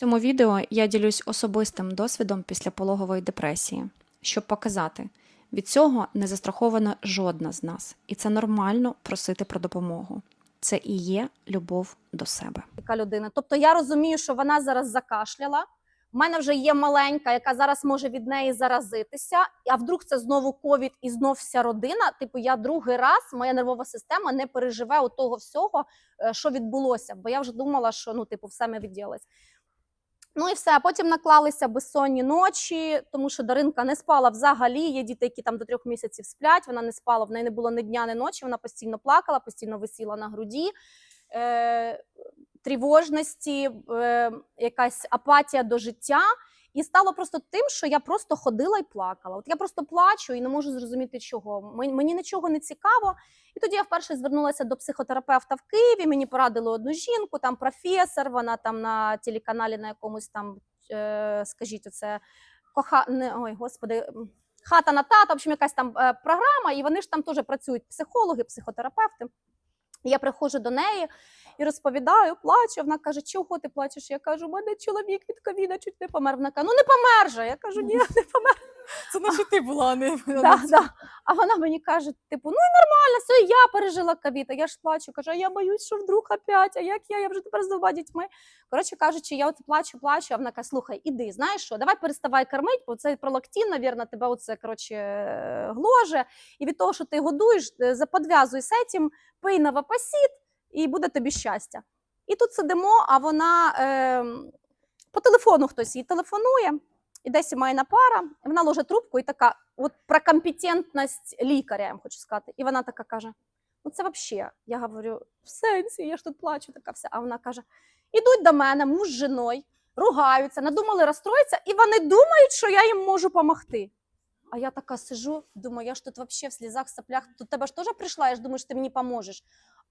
Цьому відео я ділюсь особистим досвідом післяпологової депресії, щоб показати, від цього не застрахована жодна з нас, і це нормально просити про допомогу. Це і є любов до себе. така людина. Тобто я розумію, що вона зараз закашляла. У мене вже є маленька, яка зараз може від неї заразитися. А вдруг це знову ковід і знов вся родина. Типу, я другий раз, моя нервова система не переживе у того всього, е, що відбулося. Бо я вже думала, що ну, типу, все ми відділись. Ну і все. Потім наклалися безсонні ночі, тому що Даринка не спала взагалі. Є діти, які там до трьох місяців сплять. Вона не спала, в неї не було ні дня, ні ночі. Вона постійно плакала, постійно висіла на груді. Е, тривожності, е, якась апатія до життя. І стало просто тим, що я просто ходила і плакала. От я просто плачу і не можу зрозуміти, чого. Мені, нічого не цікаво. І тоді я вперше звернулася до психотерапевта в Києві. Мені порадили одну жінку, там професор, вона там на телеканалі на якомусь там, е, скажіть, оце коха... не, ой, господи. Хата на тата, в общем, якась там е, програма, і вони ж там теж працюють психологи, психотерапевти. Я приходжу до неї і розповідаю, плачу. Вона каже: Чого ти плачеш? Я кажу, у мене чоловік від ковіда чуть не помер. Вона каже, ну не помер же. Я кажу, ні, не помер. Це наче ти була, а не Да, да. А вона мені каже: типу, ну і нормально, все, я пережила ковід. А я ж плачу. Кажу, а я боюсь, що вдруг опять, а як я? Я вже тепер з двома дітьми. Коротше кажучи, я от плачу, плачу, а вона каже, слухай, іди, знаєш що, давай переставай кормити, бо це пролактин, навірно, тебе оце коротше е, гложе. І від того, що ти годуєш, е, заподв'язуй з цим, пий навапасіт, і буде тобі щастя. І тут сидимо, а вона е, по телефону хтось їй телефонує, і десь має пара, і вона ложить трубку і така, от про компетентність лікаря, я хочу сказати. І вона така каже: ну це взагалі, я говорю, в сенсі, я ж тут плачу, така вся. А вона каже: ідуть до мене, муж з жіною, ругаються, надумали розстроїтися, і вони думають, що я їм можу допомогти. А я така сижу, думаю, я ж тут взагалі в слізах, в соплях, тут тебе ж теж прийшла, я ж думаю, що ти мені поможеш.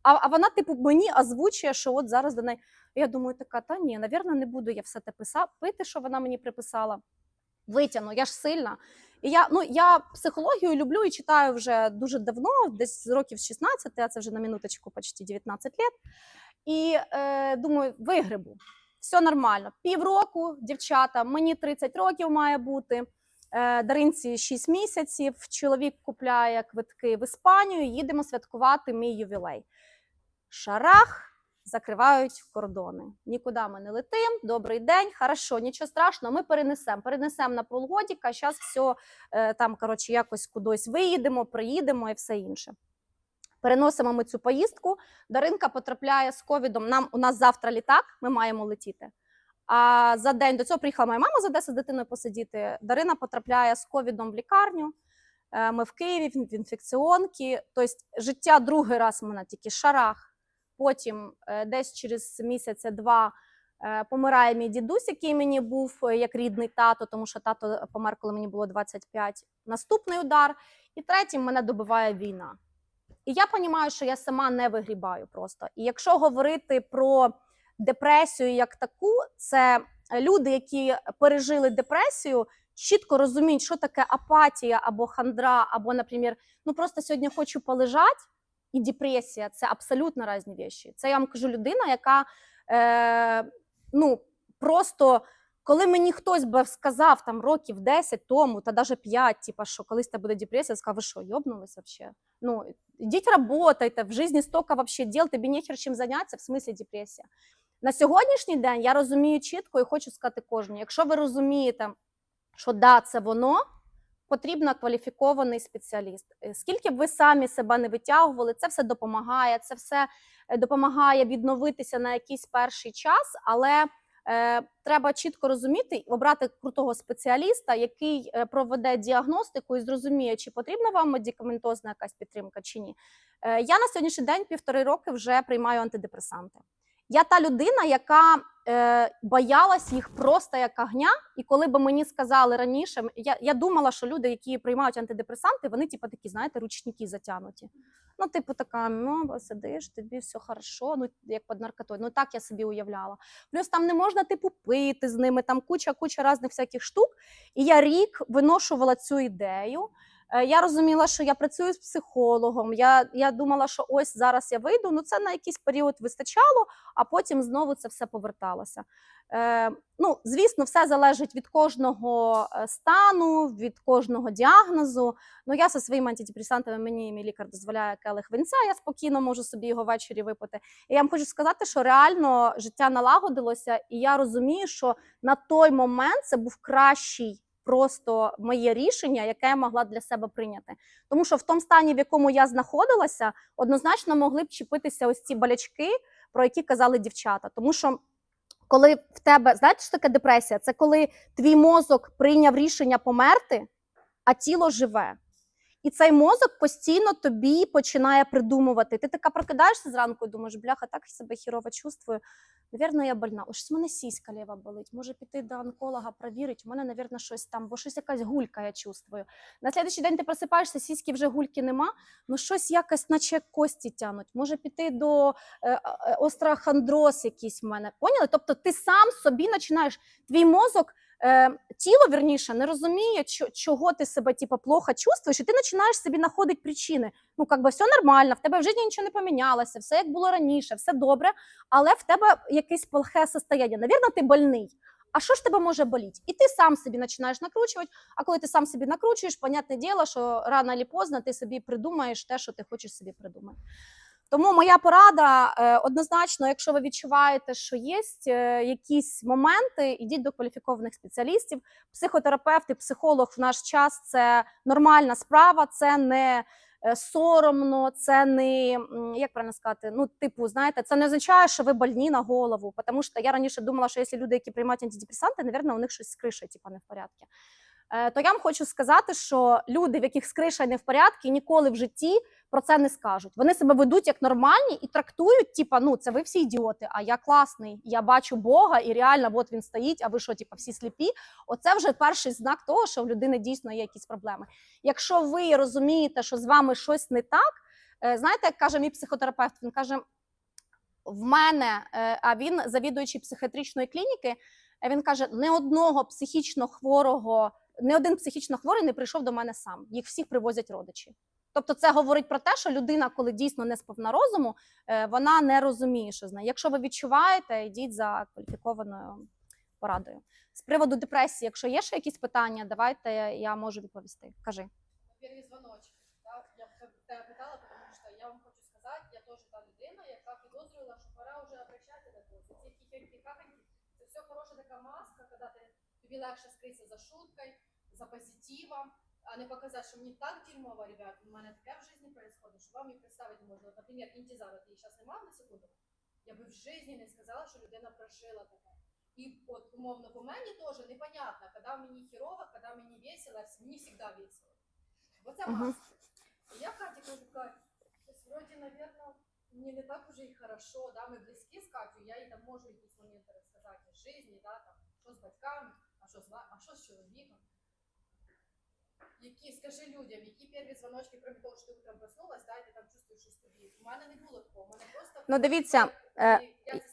А, а вона, типу, мені озвучує, що от зараз до неї. Я думаю, така, та ні, навірно, не буду я все те писати, пити, що вона мені приписала. Витягну, я ж сильна. І я, ну, я психологію люблю і читаю вже дуже давно, десь з років з 16, а це вже на минуточку почти 19 років. І е, думаю, вигребу. Все нормально. Півроку, дівчата, мені 30 років має бути. Е, Даринці 6 місяців. Чоловік купляє квитки в Іспанію. Їдемо святкувати мій ювілей. Шарах закривають кордони. Нікуди ми не летим. Добрий день, хорошо, нічого страшного. Ми перенесемо. Перенесемо на полгодіка. Зараз все там, коротше, якось кудись виїдемо, приїдемо і все інше. Переносимо ми цю поїздку. Даринка потрапляє з ковідом. Нам у нас завтра літак, ми маємо летіти. А за день до цього приїхала моя мама з Одеси з дитиною посидіти. Дарина потрапляє з ковідом в лікарню. Е, Ми в Києві в інфекціонки. Тобто життя другий раз мене тільки шарах. Потім е, десь через місяця-два е, помирає мій дідусь, який мені був як рідний тато, тому що тато помер, коли мені було 25. Наступний удар. І третім мене добиває війна. І я розумію, що я сама не вигрібаю просто. І якщо говорити про депресію як таку, це люди, які пережили депресію, чітко розуміють, що таке апатія або хандра, або, наприклад, ну просто сьогодні хочу полежати, і депресія це абсолютно різні речі. Це я вам кажу людина, яка е, ну просто. Коли мені хтось би сказав там років 10 тому, та навіть 5, типа, що колись тебе буде депресія, я сказав, ви що, йобнулись вообще? Ну, ідіть работайте, в житті стільки вообще діл, тобі нехер чим зайнятися, в смислі депресія. На сьогоднішній день я розумію чітко і хочу сказати кожній, якщо ви розумієте, що да, це воно, потрібен кваліфікований спеціаліст. Е, Скільки б ви самі себе не витягували, це все допомагає, це все е, допомагає відновитися на якийсь перший час, але е, треба чітко розуміти обрати крутого спеціаліста, який е, проведе діагностику і зрозуміє, чи потрібна вам медикаментозна якась підтримка чи ні. Е, я на сьогоднішній день півтори роки вже приймаю антидепресанти. Я та людина, яка е, боялась їх просто як огня. І коли б мені сказали раніше, я, я думала, що люди, які приймають антидепресанти, вони, типу, такі, знаєте, ручники затягнуті. Ну, типу, така, ну, сидиш, тобі все хорошо, ну, як під наркотою. Ну, так я собі уявляла. Плюс там не можна, типу, пити з ними, там куча-куча різних всяких штук. І я рік виношувала цю ідею. Е, Я розуміла, що я працюю з психологом. Я, я думала, що ось зараз я вийду. Ну, це на якийсь період вистачало, а потім знову це все поверталося. Е, ну, звісно, все залежить від кожного е, стану, від кожного діагнозу. Ну, я зі своїми антидепресантами, мені мій лікар дозволяє келих винця, я спокійно можу собі його ввечері випити. І я вам хочу сказати, що реально життя налагодилося, і я розумію, що на той момент це був кращий просто моє рішення, яке я могла для себе прийняти. Тому що в тому стані, в якому я знаходилася, однозначно могли б чіпитися ось ці болячки, про які казали дівчата. Тому що коли в тебе, знаєте, що таке депресія? Це коли твій мозок прийняв рішення померти, а тіло живе. І цей мозок постійно тобі починає придумувати. Ти така прокидаєшся зранку і думаєш, бляха, так себе хірово чувствую. Навірно, я больна. Ось у мене сіська ліва болить. Може піти до онколога, провірить. У мене, навірно, щось там, бо щось якась гулька, я чувствую. На слідчий день ти просипаєшся, сіськи вже гульки нема, ну щось якось, наче кості тянуть. Може піти до е, е, острохондроз якийсь в мене. Поняли? Тобто ти сам собі починаєш, твій мозок. Е, тіло вірніше не розуміє, чого ти себе типу, плохо чувствуєш, і ти починаєш собі знаходити причини. Ну, як би все нормально, в тебе в житті нічого не помінялося, все як було раніше, все добре, але в тебе якесь плохе состояння. Навірно, ти больний. А що ж тебе може боліти? І ти сам собі починаєш накручувати. А коли ти сам собі накручуєш, понятне діло, що рано чи поздно ти собі придумаєш те, що ти хочеш собі придумати. Тому моя порада е, однозначно, якщо ви відчуваєте, що є е, якісь моменти, ідіть до кваліфікованих спеціалістів. Психотерапевт і психолог в наш час це нормальна справа, це не е, соромно, це не як правильно сказати, ну, типу, знаєте, це не означає, що ви больні на голову. Тому що я раніше думала, що якщо люди, які приймають антидепресанти, навірно, у них щось з кришею, типу, не в порядку. Е, То я вам хочу сказати, що люди, в яких з кришею не в порядку, ніколи в житті про це не скажуть. Вони себе ведуть як нормальні і трактують, типа, ну це ви всі ідіоти, а я класний, я бачу Бога, і реально от він стоїть, а ви що, типа, всі сліпі? Оце вже перший знак того, що в людини дійсно є якісь проблеми. Якщо ви розумієте, що з вами щось не так, е, знаєте, як каже мій психотерапевт, він каже: в мене, е, а він завідуючий психіатричної клініки, він каже: не одного психічно хворого, не один психічно хворий не прийшов до мене сам. Їх всіх привозять родичі. Тобто, це говорить про те, що людина, коли дійсно не сповна розуму, е, вона не розуміє, що з нею. Якщо ви відчуваєте, йдіть за кваліфікованою порадою. З приводу депресії, якщо є ще якісь питання, давайте я можу відповісти. Кажи. Первый звоночек. Да? Я тебе- питала, тому що я вам хочу сказати, я теж та людина, яка підозрювала, що пора вже обращатися до того. Ці кіхенькі каханьки, це все хороша така маска, коли тобі легше скритися за шуткою, за позитивом, а не показати, що мені так дерьмово, ребят, у мене таке в житті відбувається, що вам і представити не можна. От, Наприклад, інтізара, ти її зараз немає на секунду? Я би в житті не сказала, що людина прожила таке. І от умовно по мені теж непонятно, коли мені херово, коли мені весело, мені завжди весело. Оце Мгм. маска. І я Каті кажу, Кать, щось вроді, мені не так уже і хорошо, да, ми близькі з Катю, я їй там можу якісь моменти розказати з житті, да, там, що з батьками, а що з, а що з чоловіком. Які, скажи людям, які перві дзвоночки, крім того, що ти утром проснулась, да, і ти там чувствуєш щось тобі. У мене не було такого, у мене просто... Ну, дивіться, е,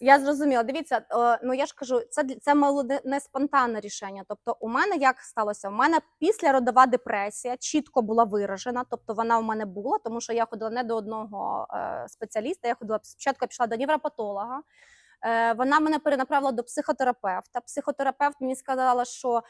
Я зрозуміла. Дивіться, е, ну я ж кажу, це для- це мало не- не спонтанне рішення. Тобто, у мене як сталося? У мене післяродова депресія чітко була виражена. Тобто вона у мене була, тому що я ходила не до одного е, спеціаліста. Я ходила спочатку я пішла до невропатолога. Е, Вона мене перенаправила до психотерапевта. Психотерапевт мені сказала, що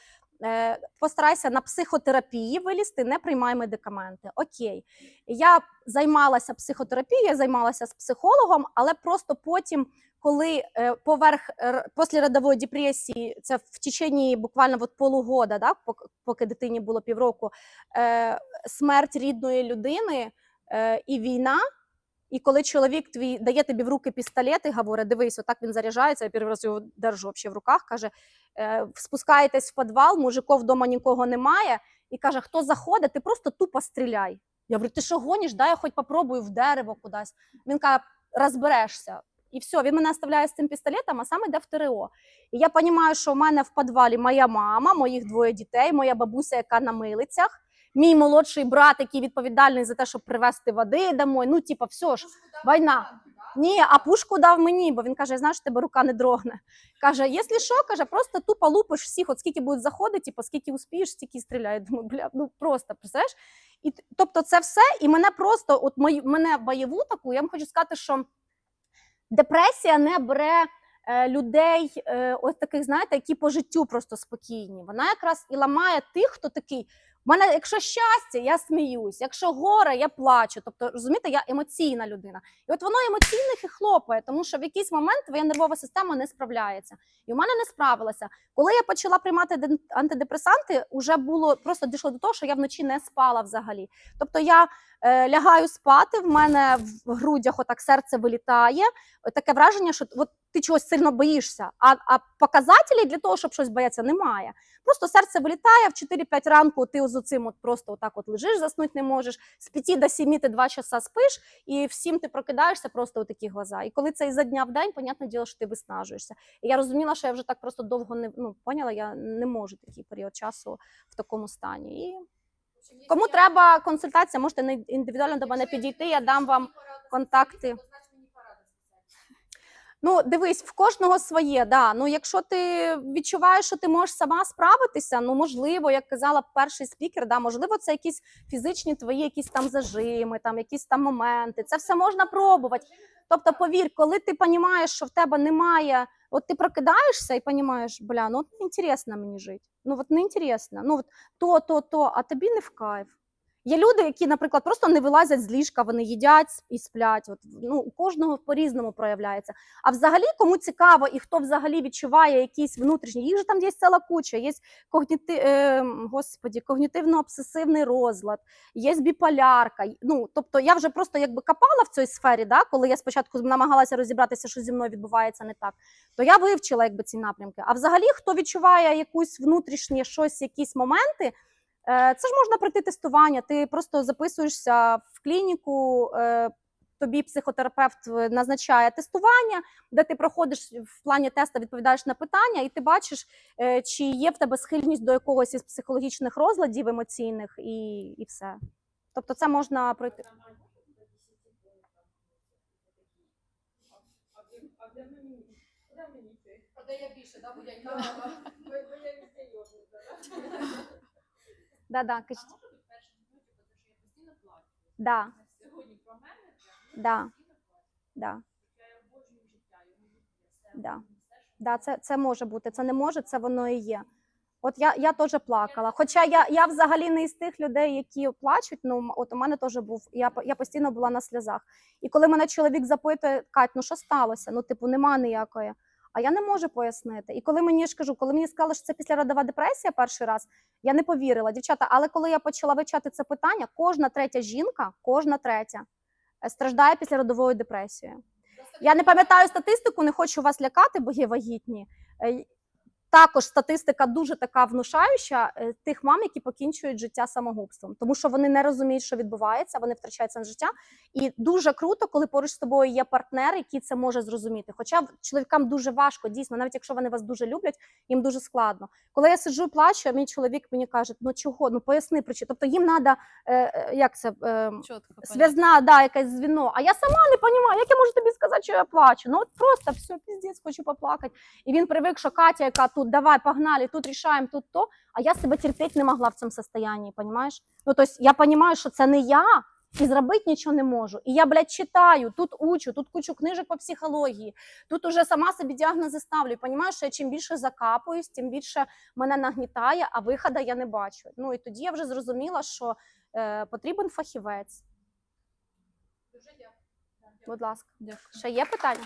постарайся на психотерапії вилізти, не приймай медикаменти. Окей. Я займалася психотерапією, я займалася з психологом, але просто потім, коли е, поверх р- післяродової депресії, це в течение буквально от полугода, да, поки дитині було півроку, е, смерть рідної людини е, і війна. І коли чоловік твій дає тобі в руки пістолет і говорить, дивись, отак він заряджається, я перший раз його держу в руках, каже, е, спускаєтесь в підвал, мужиков вдома нікого немає, і каже, хто заходить, ти просто тупо стріляй. Я говорю, ти що гониш? Дай я хоч попробую в дерево кудись. Він каже, розберешся. І все, він мене оставляє з цим пістолетом, а сам йде в ТРО. І я розумію, що в мене в підвалі моя мама, моїх двоє дітей, моя бабуся, яка на милицях, мій молодший брат, який відповідальний за те, щоб привезти води домой. Ну, типа, все ж. Війна. Ні, а пушку дав мені, бо він каже: знаєш, в тебе рука не дрогне. Каже, якщо що, каже, просто тупо лупиш всіх, от скільки будуть заходити, по скільки успієш, стільки стріляє. Думаю, бля, ну просто представляєш? І тобто, це все, і мене просто, от мою, мене бойову таку, я вам хочу сказати, що депресія не бере. е, Людей, е, ось таких, знаєте, які по життю просто спокійні. Вона якраз і ламає тих, хто такий. У мене, якщо щастя, я сміюсь, якщо горе, я плачу. Тобто, розумієте, я емоційна людина. І от воно емоційних і хлопає, тому що в якийсь момент твоя нервова система не справляється. І у мене не справилася. Коли я почала приймати антидепресанти, вже було просто дійшло до того, що я вночі не спала взагалі. Тобто я лягаю спати, в мене в грудях отак серце вилітає. Таке враження, що от ти чогось сильно боїшся. А, а показателів для того, щоб щось боятися, немає. Просто серце вилітає в 4-5 ранку. Ти з оцим от просто отак от лежиш, заснути не можеш. З 5 до 7 ти 2 часа спиш, і в 7 ти прокидаєшся просто у такі глаза. І коли це ізо дня в день, понятне діло, що ти виснажуєшся. І я розуміла, що я вже так просто довго не ну, поняла, я не можу такий період часу в такому стані. І кому треба консультація, можете індивідуально до мене підійти, я дам вам контакти. Ну, дивись, в кожного своє. Да. Ну, якщо ти відчуваєш, що ти можеш сама справитися, ну можливо, як казала перший спікер, да, можливо, це якісь фізичні твої якісь там зажими, там якісь там моменти. Це все можна пробувати. Тобто, повір, коли ти розумієш, що в тебе немає, от ты прокидаешься и понимаешь, бля, ну вот неинтересно мне жить. Ну вот неинтересно. Ну вот то, то, то, а тобі не в кайф. Є люди, які, наприклад, просто не вилазять з ліжка, вони їдять і сплять. От, ну, у кожного по-різному проявляється. А взагалі, кому цікаво і хто взагалі відчуває якісь внутрішні, їх же там є ціла куча, є когніти, е, господі, когнітивно-обсесивний розлад, є біполярка. Ну, тобто я вже просто якби копала в цій сфері, да, коли я спочатку намагалася розібратися, що зі мною відбувається не так, то я вивчила якби ці напрямки. А взагалі, хто відчуває якусь внутрішнє щось, якісь моменти, Це ж можна пройти тестування. Ти просто записуєшся в клініку, е, тобі психотерапевт е, назначає тестування, де ти проходиш в плані теста, відповідаєш на питання, і ти бачиш, е, чи є в тебе схильність до якогось із психологічних розладів емоційних, і, і все. Тобто, це можна пройти. А де я більше, да, бо я їхала. Везде йобнута, да? Да-да, кажіть. А можу тут перше тому що я постійно плачу. Да, Сьогодні про мене прям, ну, Да. постійно плачу. да, Я обожнюю життя, я люблю все, Да. все, що да, це, це може бути. Це не може, це воно і є. От я, я теж плакала. Хоча я, я взагалі не із тих людей, які плачуть. Ну м- от у мене теж був. Я по- я постійно була на сльозах. І коли мене чоловік запитує, Кать, ну що сталося? Ну, типу, нема ніякої. А я не можу пояснити. І коли мені ж кажу, коли мені сказали, що це післяродова депресія перший раз, я не повірила, дівчата. Але коли я почала вивчати це питання, кожна третя жінка, кожна третя е, страждає післяродовою депресією. депресії. Я не пам'ятаю статистику, не хочу вас лякати, бо є вагітні. Також статистика дуже така внушаюча е, тих мам, які покінчують життя самогубством, тому що вони не розуміють, що відбувається, вони втрачають сенс життя. І дуже круто, коли поруч з тобою є партнер, який це може зрозуміти. Хоча чоловікам дуже важко, дійсно, навіть якщо вони вас дуже люблять, їм дуже складно. Коли я сиджу і плачу, а мій чоловік мені каже: ну чого? Ну поясни причину. Тобто їм треба, е, е, як це. Е, Зв'язна, да, якесь звіно. А я сама не розумію, як я можу тобі сказати, що я плачу. Ну от просто все, піздець, хочу поплакати. І він привик, що Катя, яка тут, давай, погнали, тут рішаємо, тут то. А я себе терпіти не могла в цьому состоянні, розумієш? Ну, тобто я розумію, що це не я, і зробити нічого не можу. І я, блядь, читаю, тут учу, тут кучу книжок по психології, тут уже сама собі діагнози ставлю. І розумію, що я чим більше закапуюсь, тим більше мене нагнітає, а виходу я не бачу. Ну і тоді я вже зрозуміла, що е, потрібен фахівець. Дуже дякую. Будь ласка, Дякую. ще є питання?